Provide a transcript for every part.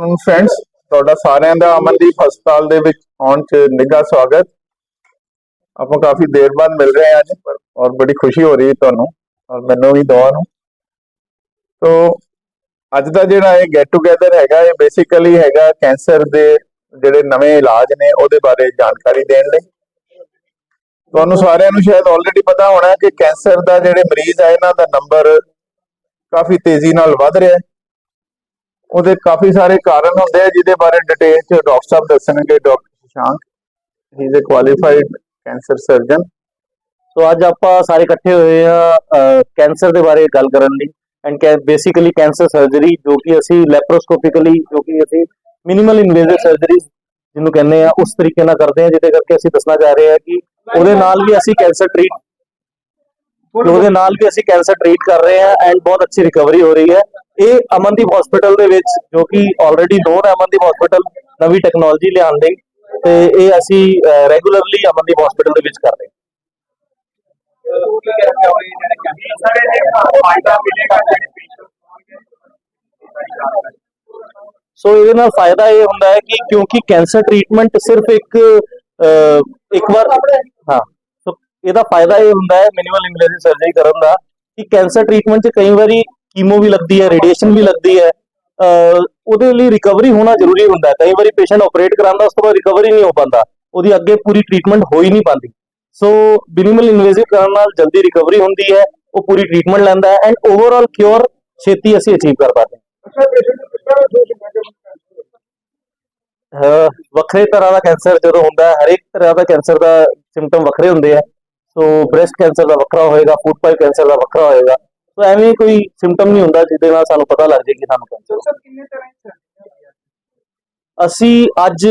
Friends ਤੁਹਾਡਾ ਸਾਰਿਆਂ ਦਾ ਅਮਨਦੀਪ ਹਸਪਤਾਲ ਦੇ ਵਿੱਚ ਆਉਣ ਚ ਨਿੱਘਾ ਸਵਾਗਤ। ਆਪਾਂ ਕਾਫੀ ਦੇਰ ਬਾਅਦ ਮਿਲ ਰਹੇ ਹਾਂ ਅੱਜ ਪਰ ਔਰ ਬੜੀ ਖੁਸ਼ੀ ਹੋ ਰਹੀ ਹੈ ਤੁਹਾਨੂੰ ਔਰ ਮੈਨੂੰ ਵੀ ਦੋਵਾਂ ਨੂੰ। ਤੋ ਅੱਜ ਦਾ ਜਿਹੜਾ ਇਹ ਗੈਟ ਟੂਗੇਦਰ ਹੈਗਾ, ਇਹ ਬੇਸਿਕਲੀ ਹੈਗਾ ਕੈਂਸਰ ਦੇ ਜਿਹੜੇ ਨਵੇਂ ਇਲਾਜ ਨੇ ਉਹਦੇ ਬਾਰੇ ਜਾਣਕਾਰੀ ਦੇਣ ਲਈ। ਤੁਹਾਨੂੰ ਸਾਰਿਆਂ ਨੂੰ ਸ਼ਾਇਦ ਆਲਰੇਡੀ ਪਤਾ ਹੋਣਾ ਕਿ ਕੈਂਸਰ ਦਾ ਜਿਹੜੇ ਮਰੀਜ਼ ਆ, ਇਹਨਾਂ ਦਾ ਨੰਬਰ ਕਾਫੀ ਤੇਜ਼ੀ ਨਾਲ ਵੱਧ ਰਿਹਾ ਹੈ। ਉਹਦੇ ਕਾਫੀ ਸਾਰੇ ਕਾਰਨ ਹੁੰਦੇ ਆ ਜਿਹਦੇ ਬਾਰੇ ਡਿਟੇਲ ਚ ਡਾਕਟਰ ਸਾਹਿਬ ਦੱਸਣਗੇ doctor Shashank he is a qualified cancer surgeon so ਅੱਜ ਆਪਾਂ ਸਾਰੇ ਇਕੱਠੇ ਹੋਏ ਆ ਕੈਂਸਰ ਦੇ ਬਾਰੇ ਗੱਲ ਕਰਨ ਲਈ ਐਂਡ ਬੇਸਿਕਲੀ ਕੈਂਸਰ ਸਰਜਰੀ ਜੋ ਕਿ ਅਸੀਂ ਲੈਪਰੋਸਕੋਪਿਕਲੀ ਜੋ ਕਿ ਅਸੀਂ ਮਿਨੀਮਲ ਇਨਵੇਸਿਵ ਸਰਜਰੀ ਜਿਹਨੂੰ ਕਹਿੰਦੇ ਆ ਉਸ ਤਰੀਕੇ ਨਾਲ ਕਰਦੇ ਆ ਜਿਹਦੇ ਕਰਕੇ ਅਸੀਂ ਦੱਸਣਾ ਚਾਹ ਰਹੇ ਹਾਂ ਕਿ ਉਹਦੇ ਨਾਲ ਵੀ ਅਸੀਂ ਕੈਂਸਰ ਟ੍ਰੀਟ ਉਹਦੇ ਨਾਲ ਵੀ ਅਸੀਂ ਕੈਂਸਰ ਟ੍ਰੀਟ ਕਰ ਰਹੇ ਹਾਂ ਐਂਡ ਬਹੁਤ ਅੱਛੀ ਰਿਕਵਰੀ ਹੋ ਰਹੀ ਹੈ। ਇਹ ਅਮਨਦੀਪ ਹਸਪੀਟਲ ਦੇ ਵਿੱਚ ਜੋ ਕਿ ਆਲਰੇਡੀ ਨੋਨ ਅਮਨਦੀਪ ਹਸਪੀਟਲ ਨਵੀਂ ਟੈਕਨੋਲੋਜੀ ਲਿਆਉਣ ਲਈ ਤੇ ਇਹ ਅਸੀਂ ਰੈਗੂਲਰਲੀ ਅਮਨਦੀਪ ਹਸਪੀਟਲ ਦੇ ਵਿੱਚ ਕਰ ਸੋ ਇਹਦੇ ਨਾਲ ਫਾਇਦਾ ਇਹ ਹੁੰਦਾ ਹੈ ਕਿ ਕਿਉਂਕਿ ਕੈਂਸਰ ਟ੍ਰੀਟਮੈਂਟ ਸਿਰਫ ਇੱਕ ਅਹ, ਇੱਕ ਵਾਰ ਹਾਂ। ਸੋ ਇਹਦਾ ਫਾਇਦਾ ਇਹ ਹੁੰਦਾ ਹੈ ਮਿਨੀਮਲ ਇਨਵੇਸਿਵ ਸਰਜਰੀ ਕਰਨ ਦਾ ਕਿ ਕੈਂਸਰ ਟ੍ਰੀਟਮੈਂਟ 'ਚ ਕਈ ਵਾਰੀ ਕੀਮੋ ਵੀ ਲੱਗਦੀ ਹੈ ਰੇਡੀਏਸ਼ਨ ਵੀ ਲੱਗਦੀ ਹੈ ਉਹਦੇ ਲਈ ਰਿਕਵਰੀ ਹੋਣਾ ਜ਼ਰੂਰੀ ਹੁੰਦਾ ਹੈ। ਕਈ ਵਾਰੀ ਪੇਸ਼ੈਂਟ ਆਪਰੇਟ ਕਰਾਉਂਦਾ ਉਸ ਤੋਂ ਬਾਅਦ ਰਿਕਵਰੀ ਨਹੀਂ ਹੋ ਪਾਉਂਦਾ। ਉਹਦੀ ਅੱਗੇ ਪੂਰੀ ਟ੍ਰੀਟਮੈਂਟ ਹੋ ਹੀ ਨਹੀਂ ਪਾਉਂਦੀ। ਸੋ ਮਿਨੀਮਲ ਇਨਵੇਸਿਵ ਕਰਨ ਨਾਲ ਜਲਦੀ ਰਿਕਵਰੀ ਹੁੰਦੀ ਹੈ ਉਹ ਪੂਰੀ ਟ੍ਰੀਟਮੈਂਟ ਲੈਂਦਾ ਹੈ ਐਂਡ ਓਵਰਆਲ ਕਿਉਰ ਛੇਤੀ ਅਸੀਂ ਅਚੀਵ ਕਰ ਪਾਉਂਦੇ ਹਾਂ। ਵੱਖਰੇ ਤਰ੍ਹਾਂ ਦਾ ਕੈਂਸਰ ਜਦੋਂ ਹੁੰਦਾ ਹੈ ਹਰੇਕ ਤਰ੍ਹਾਂ ਦਾ ਕੈਂਸਰ ਦਾ ਸਿੰਪਟਮ ਵੱਖਰੇ ਹੁੰਦੇ ਆ ਸੋ ਬ੍ਰੈਸਟ ਕੈਂਸਰ ਦਾ ਵੱਖਰਾ ਹੋਏਗਾ ਫੂਡ ਪਾਈਪ ਕੈਂਸਰ ਦਾ ਵੱਖਰਾ ਹੋਏਗਾ। ਸੋ ਐਵੇਂ ਕੋਈ ਸਿੰਪਟਮ ਨਹੀਂ ਹੁੰਦਾ ਜਿਹਦੇ ਨਾਲ ਸਾਨੂੰ ਪਤਾ ਲੱਗ ਜੇ ਕਿ ਸਾਨੂੰ ਕੈਂਸਰ ਅਸੀਂ ਅੱਜ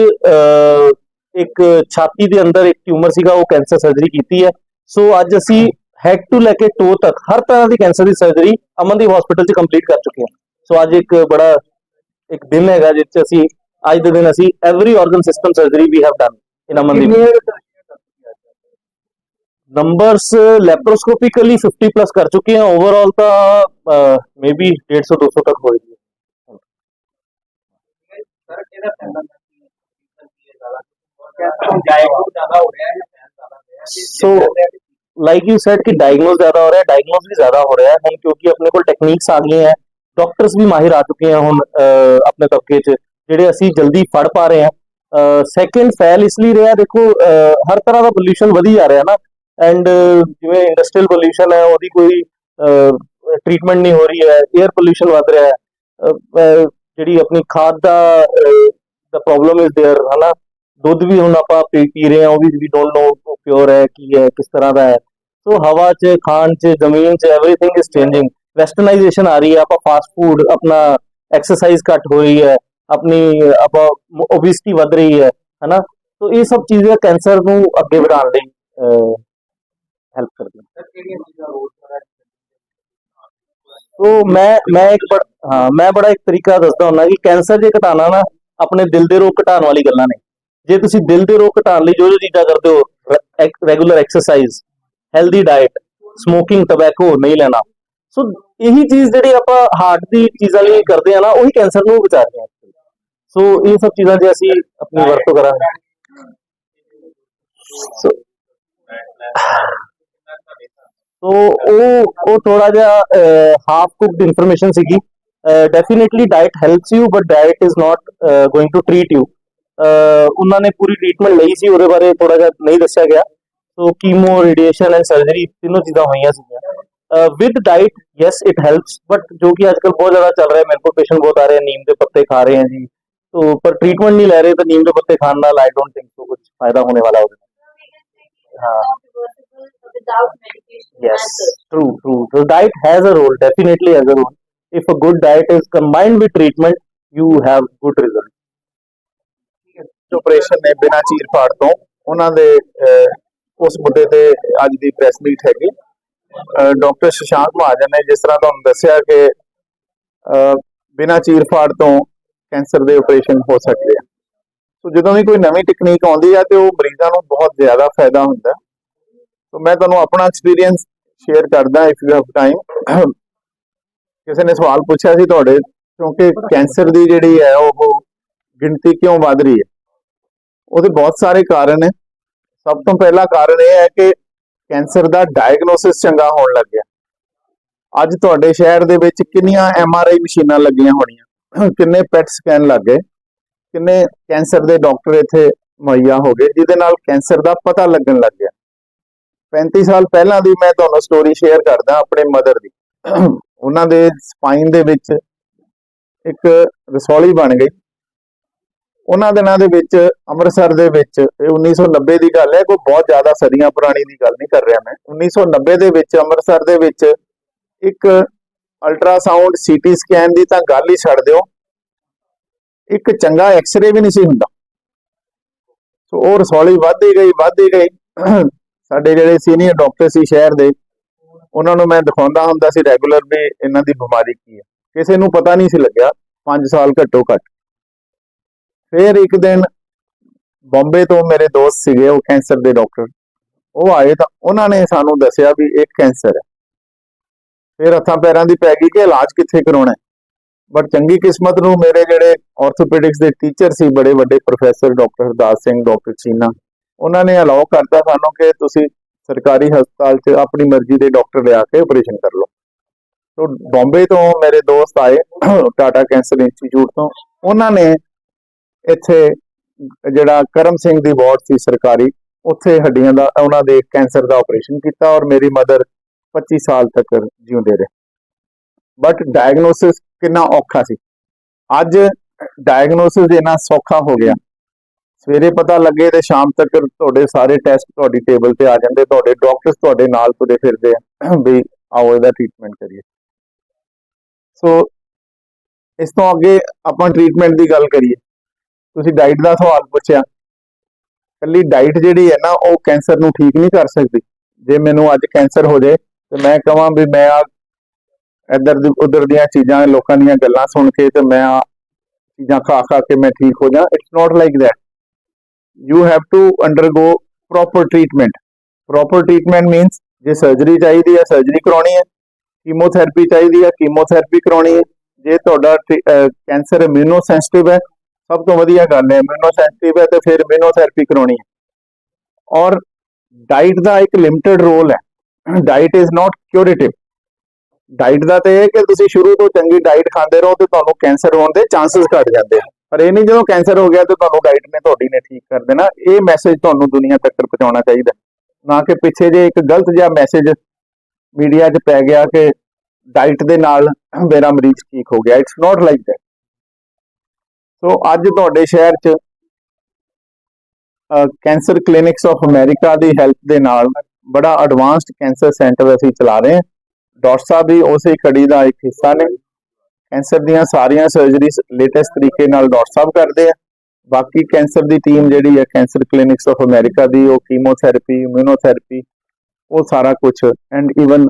ਇੱਕ ਛਾਤੀ ਦੇ ਅੰਦਰ ਇੱਕ ਟਿਊਮਰ ਸੀਗਾ ਉਹ ਕੈਂਸਰ ਸਰਜਰੀ ਕੀਤੀ ਹੈ। ਸੋ ਅੱਜ ਅਸੀਂ ਹੈਡ ਟੂ ਲੈ ਕੇ ਟੋ ਤੱਕ ਹਰ ਤਰ੍ਹਾਂ ਦੀ ਕੈਂਸਰ ਦੀ ਸਰਜਰੀ ਅਮਨਦੀਪ ਹਸਪੀਟਲ 'ਚ ਕੰਪਲੀਟ ਕਰ ਚੁੱਕੇ ਹਾਂ। ਸੋ ਅੱਜ ਇੱਕ ਬੜਾ ਇੱਕ ਦਿਨ ਹੈਗਾ ਜਿਸ 'ਚ ਅਸੀਂ ਅੱਜ ਦੇ ਦਿਨ ਅਸੀਂ every organ system surgery we have done in Amandeep. Numbers laparoscopically 50 plus ਕਰ ਚੁੱਕੇ ਹਾਂ ਓਵਰਆਲ ਤਾਂ ਮੇਬੀ 150 200 ਤੱਕ ਹੋਏਗੀ ਸੋ ਲਾਈਕ ਯੂ ਸੈਡ ਕਿ ਡਾਇਗਨੋਸ ਜ਼ਿਆਦਾ ਹੋ ਰਿਹਾ ਹੈ ਡਾਇਗਨੋਸ ਵੀ ਜ਼ਿਆਦਾ ਹੋ ਰਿਹਾ ਹੈ ਹੁਣ ਕਿਉਂਕਿ ਆਪਣੇ ਕੋਲ ਟੈਕਨੀਕਸ ਆ ਗਈਆਂ ਹੈ ਡਾਕਟਰਸ ਵੀ ਮਾਹਿਰ ਆ ਚੁੱਕੇ ਆ ਹੁਣ ਅਹ, ਆਪਣੇ ਤਬਕੇ 'ਚ ਜਿਹੜੇ ਅਸੀਂ ਜਲਦੀ ਫੜ ਪਾ ਰਹੇ ਹਾਂ ਸੈਕੰਡ ਫੈਲ ਇਸ ਲਈ ਰਿਹਾ ਦੇਖੋ ਅਹ, ਹਰ ਤਰ੍ਹਾਂ ਦਾ ਪੋਲੂਸ਼ਨ ਵਧੀ ਜਾ ਰਿਹਾ ਨਾ ਐਂਡ uh, ਜਿਵੇਂ ਇੰਡਸਟਰੀਅਲ ਪੋਲੂਸ਼ਨ ਹੈ, ਉਹਦੀ ਕੋਈ ਟ੍ਰੀਟਮੈਂਟ ਨਹੀਂ ਹੋ ਰਹੀ ਹੈ 에ਅਰ ਪੋਲੂਸ਼ਨ ਵੱਧ ਰਿਹਾ ਹੈ ਜਿਹੜੀ ਆਪਣੀ ਖਾਦ ਦਾ ਦਾ ਪ੍ਰੋਬਲਮ ਇਜ਼ देयर ਹਨਾ? ਦੁੱਧ ਵੀ ਹੁਣ ਆਪਾਂ ਪੀ ਰਹੇ ਆ ਉਹ ਵੀ ਵੀ ਡੋਨਟ ਨੋ ਪਿਓਰ ਹੈ, ਕੀ ਹੈ, ਕਿਸ ਤਰ੍ਹਾਂ ਦਾ ਹੈ। ਸੋ ਹਵਾ 'ਚ, ਖਾਣ 'ਚ, ਜ਼ਮੀਨ 'ਚ एवरीथिंग ਇਜ਼ ਚੇਂਜਿੰਗ ਵੈਸਟਰਨਾਈਜੇਸ਼ਨ ਆ ਰਹੀ ਹੈ, ਆਪਾਂ ਫਾਸਟ ਫੂਡ ਆਪਣਾ ਐਕਸਰਸਾਈਜ਼ ਘਟ ਹੋ ਰਹੀ ਹੈ, ਆਪਣੀ, ਆਪਾਂ ਓਬਿਸਿਟੀ ਵੱਧ ਰਹੀ ਹੈ, ਹਨਾ? ਸੋ ਇਹ ਸਭ ਚੀਜ਼ਾਂ ਕੈਂਸਰ ਨੂੰ ਅੱਗੇ ਵਧਾਉਣ ਲਈ ਹੈਲਪ ਕਰਦੀਆਂ ਸੋ ਮੈਂ ਮੈਂ ਇੱਕ ਹਾਂ ਮੈਂ ਬੜਾ ਇੱਕ ਤਰੀਕਾ ਦੱਸਦਾ ਹੁੰਦਾ ਕਿ ਕੈਂਸਰ ਜੇ ਘਟਾਉਣਾ ਨਾ ਆਪਣੇ ਦਿਲ ਦੇ ਰੋਗ ਘਟਾਉਣ ਵਾਲੀ ਗੱਲਾਂ ਨੇ ਜੇ ਤੁਸੀਂ ਦਿਲ ਦੇ ਰੋਗ ਘਟਾਉਣ ਲਈ ਜੋ ਜੋ ਚੀਜ਼ਾਂ ਕਰਦੇ ਹੋ regular exercise healthy diet smoking tobacco ਨਹੀਂ ਲੈਣਾ ਸੋ ਇਹੀ ਚੀਜ਼ ਜਿਹੜੀ ਆਪਾਂ ਹਾਰਟ ਦੀ ਚੀਜ਼ਾਂ ਲਈ ਕਰਦੇ ਆ ਨਾ ਉਹੀ ਕੈਂਸਰ ਨੂੰ ਬਚਾ ਰਹੀਆਂ ਸੋ ਇਹ ਸਭ ਚੀਜ਼ਾਂ ਜੇ ਅਸੀਂ ਆਪਣੀ ਵਰਤੋਂ ਕਰਾਂਗੇ ਸੋ ਸੋ ਉਹ ਉਹ ਥੋੜਾ ਜਿਹਾ ਹਾਫ ਕੁਕਡ ਇਨਫੋਰਮੇਸ਼ਨ ਸੀਗੀ। Definitely diet helps you but diet is not going to treat you ਉਹਨਾਂ ਨੇ ਪੂਰੀ ਟ੍ਰੀਟਮੈਂਟ ਲਈ ਸੀ, ਉਹਦੇ ਬਾਰੇ ਥੋੜਾ ਜਿਹਾ ਨਹੀਂ ਦੱਸਿਆ ਗਿਆ। So chemo radiation and surgery ਤਿੰਨੋਂ ਚੀਜ਼ਾਂ ਹੋਈਆਂ ਸੀਗੀਆਂ। With diet yes it helps but ਜੋ ਕਿ ਅੱਜਕੱਲ ਬਹੁਤ ਜ਼ਿਆਦਾ ਚੱਲ ਰਿਹਾ ਹੈ ਮੇਰੇ ਕੋਲ ਪੇਸ਼ੈਂਟ ਬਹੁਤ ਆ ਰਹੇ, ਨੀਮ ਦੇ ਪੱਤੇ ਖਾ ਰਹੇ ਹਨ ਜੀ। ਸੋ ਪਰ ਟ੍ਰੀਟਮੈਂਟ ਨਹੀਂ ਲੈ ਰਹੇ, ਤਾਂ ਨੀਮ ਦੇ ਪੱਤੇ ਖਾਣ ਨਾਲ ਆਈ ਡੋਂਟ ਥਿੰਕ ਸੋ ਕੁਝ ਫਾਇਦਾ ਹੋਣੇ ਵਾਲਾ ਹੋਵੇ ਹਾਂ। Yes true true. So diet has a role definitely has a role. If a good diet is combined with treatment you have good result operation ਨੇ ਬਿਨਾਂ ਚੀਰ ਫਾੜ ਤੋਂ ਉਹਨਾਂ ਦੇ ਉਸ ਮੁੱਦੇ ਤੇ ਅੱਜ ਦੀ ਪ੍ਰੈਸ ਮੀਟ ਹੈਗੀ। ਡਾਕਟਰ ਸ਼ਸ਼ਾਂਕ ਮਹਾਜਨ ਨੇ ਜਿਸ ਤਰ੍ਹਾਂ ਤੁਹਾਨੂੰ ਦੱਸਿਆ ਕਿ ਬਿਨਾਂ ਚੀਰ ਫਾੜ ਤੋਂ ਕੈਂਸਰ ਦੇ ਆਪਰੇਸ਼ਨ ਹੋ ਸਕਦੇ ਆ। ਸੋ ਜਦੋਂ ਵੀ ਕੋਈ ਨਵੀਂ ਟੈਕਨੀਕ ਆਉਂਦੀ ਆ ਤੇ ਉਹ ਮਰੀਜ਼ਾਂ ਨੂੰ ਬਹੁਤ ਜ਼ਿਆਦਾ ਫਾਇਦਾ ਹੁੰਦਾ। ਸੋ ਮੈਂ ਤੁਹਾਨੂੰ ਆਪਣਾ ਐਕਸਪੀਰੀਅੰਸ ਸ਼ੇਅਰ ਕਰਦਾ ਇਫ ਯੂ ਹੈਵ ਟਾਈਮ ਕਿਸੇ ਨੇ ਸਵਾਲ ਪੁੱਛਿਆ ਸੀ ਤੁਹਾਡੇ ਕਿਉਂਕਿ ਕੈਂਸਰ ਦੀ ਜਿਹੜੀ ਹੈ ਉਹ ਗਿਣਤੀ ਕਿਉਂ ਵੱਧ ਰਹੀ ਹੈ ਉਹਦੇ ਬਹੁਤ ਸਾਰੇ ਕਾਰਨ ਹੈ ਸਭ ਤੋਂ ਪਹਿਲਾ ਕਾਰਨ ਇਹ ਹੈ ਕਿ ਕੈਂਸਰ ਦਾ ਡਾਇਗਨੋਸਿਸ ਚੰਗਾ ਹੋਣ ਲੱਗ ਗਿਆ ਅੱਜ ਤੁਹਾਡੇ ਸ਼ਹਿਰ ਦੇ ਵਿੱਚ ਕਿੰਨੀਆਂ ਐਮ ਆਰ ਆਈ ਮਸ਼ੀਨਾਂ ਲੱਗੀਆਂ ਹੋਣੀਆਂ ਕਿੰਨੇ ਪੈਟ ਸਕੈਨ ਲੱਗ ਗਏ ਕਿੰਨੇ ਕੈਂਸਰ ਦੇ ਡਾਕਟਰ ਇੱਥੇ ਮੁਹੱਈਆ ਹੋ ਗਏ ਜਿਹਦੇ ਨਾਲ ਕੈਂਸਰ ਦਾ ਪਤਾ ਲੱਗਣ ਲੱਗ ਗਿਆ 35 ਸਾਲ ਪਹਿਲਾਂ ਦੀ ਮੈਂ ਤੁਹਾਨੂੰ ਸਟੋਰੀ ਸ਼ੇਅਰ ਕਰਦਾ ਆਪਣੇ ਮਦਰ ਦੀ। ਉਹਨਾਂ ਦੇ ਸਪਾਈਨ ਦੇ ਵਿੱਚ ਇੱਕ ਰਸੌਲੀ ਬਣ ਗਈ। ਉਹਨਾਂ ਦਿਨਾਂ ਦੇ ਵਿੱਚ, ਅੰਮ੍ਰਿਤਸਰ ਦੇ ਵਿੱਚ, ਇਹ 1990 ਦੀ ਗੱਲ ਹੈ, ਕੋਈ ਬਹੁਤ ਜ਼ਿਆਦਾ ਸਦੀਆਂ ਪੁਰਾਣੀ ਦੀ ਗੱਲ ਨਹੀਂ ਕਰ ਰਿਹਾ ਮੈਂ। 1990 ਦੇ ਵਿੱਚ, ਅੰਮ੍ਰਿਤਸਰ ਦੇ ਵਿੱਚ ਇੱਕ ਅਲਟਰਾਸਾਊਂਡ ਸੀਟੀ ਸਕੈਨ ਦੀ ਤਾਂ ਗੱਲ ਹੀ ਛੱਡ ਦਿਓ। ਇੱਕ ਚੰਗਾ ਐਕਸ-ਰੇ ਵੀ ਨਹੀਂ ਸੀ ਹੁੰਦਾ। ਸੋ ਉਹ ਰਸੌਲੀ ਵੱਧਦੀ ਗਈ ਵੱਧਦੀ ਗਈ। ਸਾਡੇ ਜਿਹੜੇ ਸੀਨੀਅਰ ਡਾਕਟਰ ਸੀ ਸ਼ਹਿਰ ਦੇ, ਉਹਨਾਂ ਨੂੰ ਮੈਂ ਦਿਖਾਉਂਦਾ ਹੁੰਦਾ ਸੀ ਰੈਗੂਲਰ ਵੀ ਇਹਨਾਂ ਦੀ ਬਿਮਾਰੀ ਕੀ ਹੈ। ਕਿਸੇ ਨੂੰ ਪਤਾ ਨਹੀਂ ਸੀ ਲੱਗਿਆ 5 ਸਾਲ ਘੱਟੋ ਘੱਟ। ਫਿਰ ਇੱਕ ਦਿਨ ਬੰਬੇ ਤੋਂ ਮੇਰੇ ਦੋਸਤ ਸੀਗੇ, ਉਹ ਕੈਂਸਰ ਦੇ ਡਾਕਟਰ ਉਹ ਆਏ ਤਾਂ ਉਹਨਾਂ ਨੇ ਸਾਨੂੰ ਦੱਸਿਆ ਵੀ ਇਹ ਕੈਂਸਰ ਹੈ। ਫਿਰ ਹੱਥਾਂ ਪੈਰਾਂ ਦੀ ਪੈ ਗਈ ਕਿ ਇਲਾਜ ਕਿੱਥੇ ਕਰਾਉਣਾ ਬਟ ਚੰਗੀ ਕਿਸਮਤ ਨੂੰ ਮੇਰੇ ਜਿਹੜੇ ਆਰਥੋਪੈਡਿਕਸ ਦੇ ਟੀਚਰ ਸੀ, ਬੜੇ ਵੱਡੇ professor doctor Hardas Singh doctor Cheena ਉਹਨਾਂ ਨੇ ਅਲਾਉ ਕਰਤਾ ਸਾਨੂੰ ਕਿ ਤੁਸੀਂ ਸਰਕਾਰੀ ਹਸਪਤਾਲ 'ਚ ਆਪਣੀ ਮਰਜ਼ੀ ਦੇ ਡਾਕਟਰ ਲਿਆ ਕੇ ਆਪਰੇਸ਼ਨ ਕਰ ਲਓ। ਤੋਂ ਬੰਬੇ ਤੋਂ ਮੇਰੇ ਦੋਸਤ ਆਏ ਟਾਟਾ ਕੈਂਸਰ ਇੰਸਟੀਚਿਊਟ ਤੋਂ। ਉਹਨਾਂ ਨੇ ਇੱਥੇ ਜਿਹੜਾ ਕਰਮ ਸਿੰਘ ਦੀ ਵਾਰਡ ਸੀ ਸਰਕਾਰੀ, ਉੱਥੇ ਹੱਡੀਆਂ ਦਾ, ਉਹਨਾਂ ਦੇ ਕੈਂਸਰ ਦਾ ਆਪਰੇਸ਼ਨ ਕੀਤਾ ਔਰ ਮੇਰੀ ਮਦਰ 25 ਸਾਲ ਤੱਕ ਜਿਉਂਦੇ ਰਹੇ। ਬਟ ਡਾਇਗਨੋਸਿਸ ਕਿੰਨਾ ਔਖਾ ਸੀ। ਅੱਜ ਡਾਇਗਨੋਸਿਸ ਇੰਨਾ ਸੌਖਾ ਹੋ ਗਿਆ। ਸਵੇਰੇ ਪਤਾ ਲੱਗੇ ਤੇ ਸ਼ਾਮ ਤੱਕ ਤੁਹਾਡੇ ਸਾਰੇ ਟੈਸਟ ਤੁਹਾਡੀ ਟੇਬਲ ਤੇ ਆ ਜਾਂਦੇ, ਤੁਹਾਡੇ ਡਾਕਟਰਸ ਤੁਹਾਡੇ ਨਾਲ ਤੁਰੇ ਫਿਰਦੇ ਆ, ਵੀ ਆਓ ਇਹਦਾ ਟ੍ਰੀਟਮੈਂਟ ਕਰੀਏ। ਸੋ ਇਸ ਤੋਂ ਅੱਗੇ ਆਪਾਂ ਟ੍ਰੀਟਮੈਂਟ ਦੀ ਗੱਲ ਕਰੀਏ। ਤੁਸੀਂ ਡਾਈਟ ਦਾ ਸਵਾਲ ਪੁੱਛਿਆ। ਕੱਲੀ ਡਾਈਟ ਜਿਹੜੀ ਹੈ ਨਾ, ਉਹ ਕੈਂਸਰ ਨੂੰ ਠੀਕ ਨਹੀਂ ਕਰ ਸਕਦੀ। ਜੇ ਮੈਨੂੰ ਅੱਜ ਕੈਂਸਰ ਹੋ ਜਾਏ, ਤੇ ਮੈਂ ਕਹਾਂ ਵੀ ਮੈਂ ਆ ਇੱਧਰ ਦੀ, ਉਧਰ ਦੀਆਂ ਚੀਜ਼ਾਂ, ਲੋਕਾਂ ਦੀਆਂ ਗੱਲਾਂ ਸੁਣ ਕੇ ਤੇ ਮੈਂ ਆ ਚੀਜ਼ਾਂ ਖਾ ਖਾ ਕੇ ਮੈਂ ਠੀਕ ਹੋ ਜਾ। It's not like that you have to undergo proper treatment. Proper treatment means ਜੇ ਸਰਜਰੀ ਚਾਹੀਦੀ ਹੈ ਸਰਜਰੀ ਕਰਾਉਣੀ ਹੈ ਕੀਮੋਥੈਰੇਪੀ ਚਾਹੀਦੀ ਹੈ ਕੀਮੋਥੈਰੇਪੀ ਕਰਾਉਣੀ ਹੈ, ਜੇ ਤੁਹਾਡਾ ਕੈਂਸਰ ਇਮਿਊਨੋ ਸੈਂਸਿਟਿਵ ਹੈ, ਸਭ ਤੋਂ ਵਧੀਆ ਗੱਲ ਹੈ ਇਮਿਊਨੋ ਸੈਂਸਿਟਿਵ ਹੈ ਤੇ ਫਿਰ ਇਮਿਊਨੋਥੈਰੇਪੀ ਕਰਾਉਣੀ ਹੈ। ਔਰ ਡਾਈਟ ਦਾ ਇੱਕ ਲਿਮਟਿਡ ਰੋਲ ਹੈ। Diet is not curative diet ਦਾ ਤੇ ਇਹ ਕਿ ਤੁਸੀਂ ਸ਼ੁਰੂ ਤੋਂ ਚੰਗੀ ਡਾਈਟ ਖਾਂਦੇ ਰਹੋ ਤੇ ਤੁਹਾਨੂੰ ਕੈਂਸਰ ਹੋਣ ਦੇ ਚਾਂਸਸ ਘਟ ਜਾਂਦੇ ਆ ਪਰ ਇਹ ਨਹੀਂ ਜਦੋਂ ਕੈਂਸਰ ਹੋ ਗਿਆ ਤੇ ਤੁਹਾਨੂੰ ਡਾਈਟ ਨੇ ਤੁਹਾਡੀ ਨੇ ਠੀਕ ਕਰ ਦੇਣਾ, ਇਹ ਮੈਸੇਜ ਤੁਹਾਨੂੰ ਦੁਨੀਆ ਤੱਕ ਪਹੁੰਚਾਉਣਾ ਚਾਹੀਦਾ। ਨਾ ਕਿ ਪਿੱਛੇ ਜੇ ਇੱਕ ਗਲਤ ਜਿਹਾ ਮੈਸੇਜ ਮੀਡੀਆ 'ਚ ਪੈ ਗਿਆ ਕਿ ਡਾਈਟ ਦੇ ਨਾਲ ਮੇਰਾ ਮਰੀਜ਼ ਠੀਕ ਹੋ ਗਿਆ। It's not like that. So ਅੱਜ ਤੁਹਾਡੇ ਸ਼ਹਿਰ 'ਚ ਕੈਂਸਰ ਕਲੀਨਿਕਸ ਆਫ ਅਮਰੀਕਾ ਦੀ ਹੈਲਪ ਦੇ ਨਾਲ ਬੜਾ ਐਡਵਾਂਸਡ ਕੈਂਸਰ ਸੈਂਟਰ ਅਸੀਂ ਚਲਾ ਰਹੇ ਹਾਂ। ਡਾਕਟਰ ਸਾਹਿਬ ਵੀ ਉਸੇ ਕੜੀ ਦਾ ਇੱਕ ਹਿੱਸਾ ਨੇ। ਕੈਂਸਰ ਦੀਆਂ ਸਾਰੀਆਂ ਸਰਜਰੀਜ਼ ਲੇਟੈਸਟ ਤਰੀਕੇ ਨਾਲ ਡਾਕਟਰ ਸਾਹਿਬ ਕਰਦੇ ਆ। ਬਾਕੀ ਕੈਂਸਰ ਦੀ ਟੀਮ ਜਿਹੜੀ ਹੈ ਕੈਂਸਰ ਕਲੀਨਿਕਸ ਆਫ ਅਮਰੀਕਾ ਦੀ, ਉਹ ਕੀਮੋਥੈਰੇਪੀ ਇਮਿਊਨੋਥੈਰੇਪੀ ਉਹ ਸਾਰਾ ਕੁਝ ਐਂਡ ਇਵਨ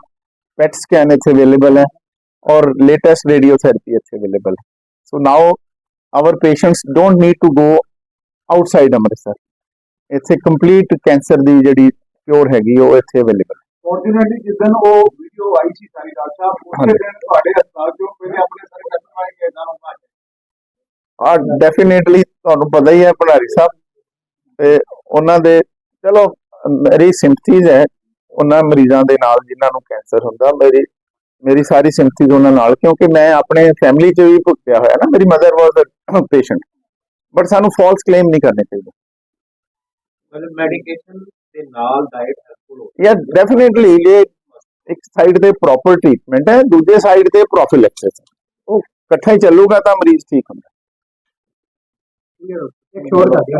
ਪੈਟ ਸਕੈਨ ਇੱਥੇ ਅਵੇਲੇਬਲ ਹੈ ਔਰ ਲੇਟੈਸਟ ਰੇਡੀਓਥੈਰੇਪੀ ਇੱਥੇ ਅਵੇਲੇਬਲ ਹੈ। So now our patients don't need to go outside Amritsar. ਇੱਥੇ ਕੰਪਲੀਟ ਕੈਂਸਰ ਦੀ ਜਿਹੜੀ ਕਿਉਰ ਹੈਗੀ, ਉਹ ਇੱਥੇ ਅਵੇਲੇਬਲ ਫੋਰਚੂਨੇਟਲੀ ਜਿੱਦਨ ਉਹ ਵੀਡੀਓ ਆਈ ਸੀ ਸਾਰੀ ਡਾਕਟਰ ਸਾਹਿਬ ਉਸੇ ਦਿਨ ਤੁਹਾਡੇ ਹਸਪਤਾਲ ਚੋਂ ਪਹਿਲੇ ਆਪਣੇ ਸਾਰੇ ਕਸਟਮਰ ਆਏ ਕਿ ਇਦਾਂ ਨੂੰ ਭਾਜ ਆ ਡੈਫੀਨੇਟਲੀ ਤੁਹਾਨੂੰ ਪਤਾ ਹੀ ਹੈ ਭੰਡਾਰੀ ਸਾਹਿਬ ਤੇ ਉਹਨਾਂ ਦੇ ਚਲੋ ਮੇਰੀ ਸਿੰਪਥੀਜ਼ ਹੈ ਉਹਨਾਂ ਮਰੀਜ਼ਾਂ ਦੇ ਨਾਲ ਜਿਨ੍ਹਾਂ ਨੂੰ ਕੈਂਸਰ ਹੁੰਦਾ ਮੇਰੀ ਮੇਰੀ ਸਾਰੀ ਸਿੰਪਥੀਜ਼ ਉਹਨਾਂ ਨਾਲ ਕਿਉਂਕਿ ਮੈਂ ਆਪਣੇ ਫੈਮਿਲੀ 'ਚ ਵੀ ਭੁਗਤਿਆ ਹੋਇਆ ਨਾ ਮੇਰੀ mother was a patient but ਸਾਨੂੰ ਫਾਲਸ ਕਲੇਮ ਨਹੀਂ ਕਰਨੇ ਚਾਹੀਦੇ। ਮਤਲਬ ਮੈਡੀਕੇਸ਼ਨ ਦੇ ਨਾਲ ਡਾਈਟ ਹੈਲਪਫੁਲ ਹੋ ਯਾ ਡੈਫੀਨੇਟਲੀ ਇਹ ਇੱਕ ਸਾਈਡ ਤੇ ਪ੍ਰੋਪਰ ਟ੍ਰੀਟਮੈਂਟ ਹੈ ਦੂਜੇ ਸਾਈਡ ਤੇ ਪ੍ਰੋਫਿਲੈਕਸਿਸ ਉਹ ਇਕੱਠਾ ਹੀ ਚੱਲੂਗਾ ਤਾਂ ਮਰੀਜ਼ ਠੀਕ ਹੁੰਦਾ ਇੱਕ ਹੋਰ ਕਰ ਦਿਓ